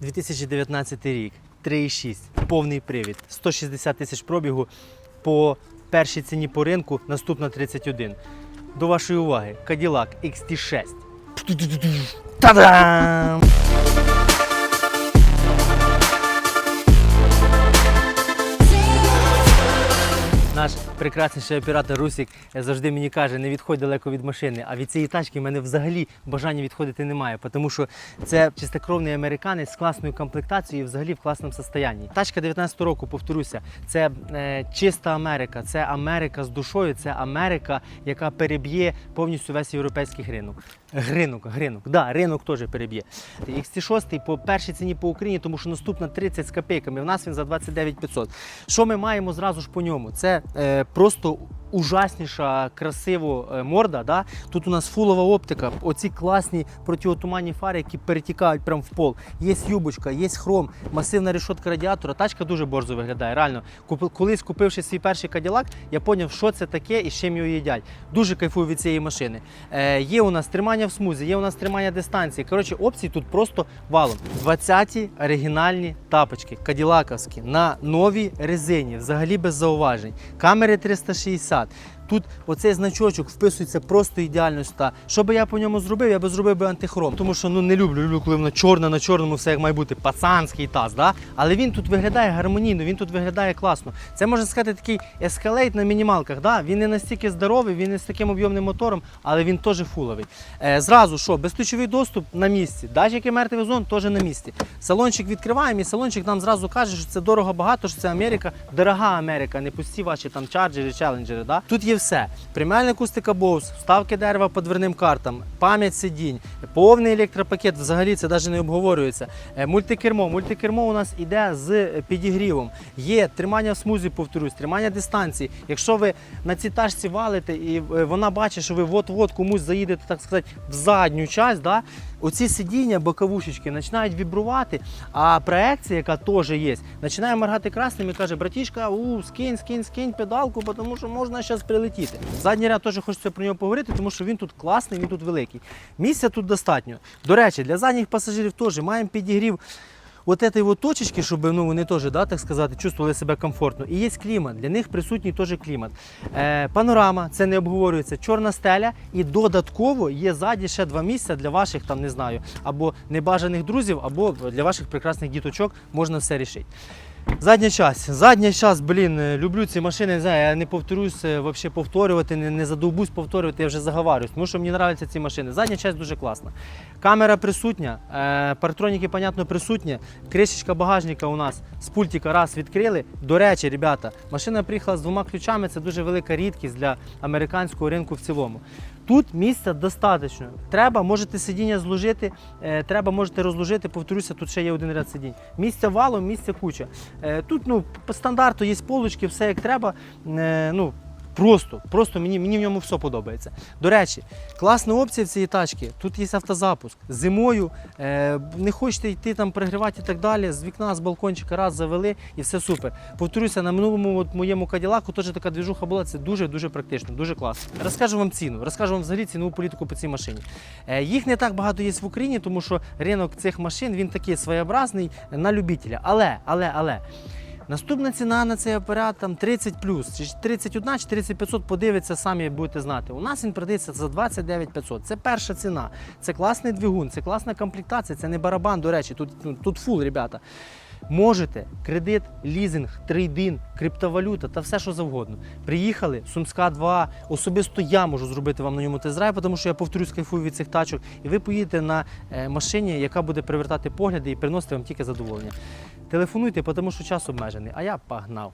2019 рік, 3,6, повний привід, 160 тисяч пробігу по першій ціні по ринку, наступна 31. До вашої уваги, Cadillac XT6. Та-дам! Прекрасніший оператор Русік завжди мені каже, не відходь далеко від машини. А від цієї тачки в мене взагалі бажання відходити немає, тому що це чистокровний американець з класною комплектацією і взагалі в класному стані. Тачка 19 року, повторюся, це е, чиста Америка, це Америка з душою, це Америка, яка переб'є повністю весь європейський ринок. Гринок, гринок, да, ринок теж переб'є. XT6 по першій ціні по Україні, тому що наступна 30 з копійками. В нас він за 29 500. Що ми маємо зразу ж по ньому? Це е, просто ужасніша, красиво е, морда. Да? Тут у нас фулова оптика, оці класні протиотуманні фари, які перетікають прямо в пол. Є юбочка, є хром, масивна решотка радіатора. Тачка дуже борзо виглядає. Реально, колись купивши свій перший каділак, я зрозумів, що це таке і з чим його їдять. Дуже кайфую від цієї машини. Е, є у нас тримання в смузі, є у нас тримання дистанції. Коротше, опцій тут просто валом. 20-ті оригінальні тапочки, каділаковські, на новій резині, взагалі без зауважень. Камери 360. saat. Тут оцей значочок вписується просто ідеально сюди. Що би я по ньому зробив, я би зробив би антихром. Тому що ну не люблю, люблю, коли воно чорне на чорному, все як має бути, пацанський таз. Да? Але він тут виглядає гармонійно, він тут виглядає класно. Це можна сказати такий ескалейт на мінімалках. Да? Він не настільки здоровий, він не з таким об'ємним мотором, але він теж фуловий. Е, зразу що, безключовий доступ на місці. Датчики мертвий зон теж на місці. Салончик відкриваємо, і салончик нам зразу каже, що це дорого багато, що це Америка, дорога Америка, не пусті ваші там чарджери, челенджери. Да? Тут є все. Преміальна акустика Bose, вставки дерева по дверним картам, пам'ять сидінь, повний електропакет, взагалі це навіть не обговорюється. Е, Мультикермо. Мультикермо у нас іде з підігрівом. Є тримання в смузі, повторюсь, тримання дистанції. Якщо ви на цій тачці валите і е, вона бачить, що ви от-от комусь заїдете, так сказати, в задню часть, да? оці сидіння, боковушечки починають вібрувати, а проекція, яка теж є, починає моргати красним і каже, братішка, у, скинь, скинь, скинь педалку, тому що можна зараз прилетіти. Задній ряд теж хочеться про нього поговорити, тому що він тут класний, він тут великий. Місця тут достатньо. До речі, для задніх пасажирів теж маємо підігрів. От этой вот точечки, щоб ну, вони теж, да, так сказати, чувствували себе комфортно. І є клімат, для них присутній теж клімат. Е, панорама, це не обговорюється, чорна стеля, і додатково є ззаді ще два місця для ваших, там, не знаю, або небажаних друзів, або для ваших прекрасних діточок можна все рішити. Задня часть. Задня часть, блін, е, люблю ці машини, не знаю, я не повторюсь е, вообще повторювати, не, не задовбусь повторювати, я вже заговарююсь, тому що мені подобаються ці машини. Задня часть дуже класна. Камера присутня, е, парктроніки, понятно, присутні. Кришечка багажника у нас з пультика раз відкрили. До речі, ребята, машина приїхала з двома ключами, це дуже велика рідкість для американського ринку в цілому. Тут місця достатньо. Треба, можете сидіння зложити, е, треба, можете розложити. Повторюся, тут ще є один ряд сидінь. Місця валом, місця куча. Е, тут ну, по стандарту є полочки, все як треба. Е, ну, Просто, просто мені, мені в ньому все подобається. До речі, класна опція в цієї тачки. Тут є автозапуск. Зимою е, не хочете йти там перегрівати і так далі. З вікна, з балкончика раз завели і все супер. Повторюся, на минулому от, моєму каділаку теж така двіжуха була. Це дуже дуже практично, дуже класно. Розкажу вам ціну, розкажу вам взагалі цінову політику по цій машині. Е, їх не так багато є в Україні, тому що ринок цих машин він такий своєобразний на любителя. Але, але, але. Наступна ціна на цей апарат там 30 плюс, чи 31, чи 30 500, подивиться, самі будете знати. У нас він продається за 29 500. Це перша ціна. Це класний двигун, це класна комплектація, це не барабан, до речі, тут, ну, тут фул, ребята. Можете кредит, лізинг, трейдин, криптовалюта та все, що завгодно. Приїхали, Сумська 2, особисто я можу зробити вам на ньому тест-драйв, тому що я повторюсь, кайфую від цих тачок, і ви поїдете на е, машині, яка буде привертати погляди і приносити вам тільки задоволення. Телефонуйте, тому що час обмежений, а я погнав.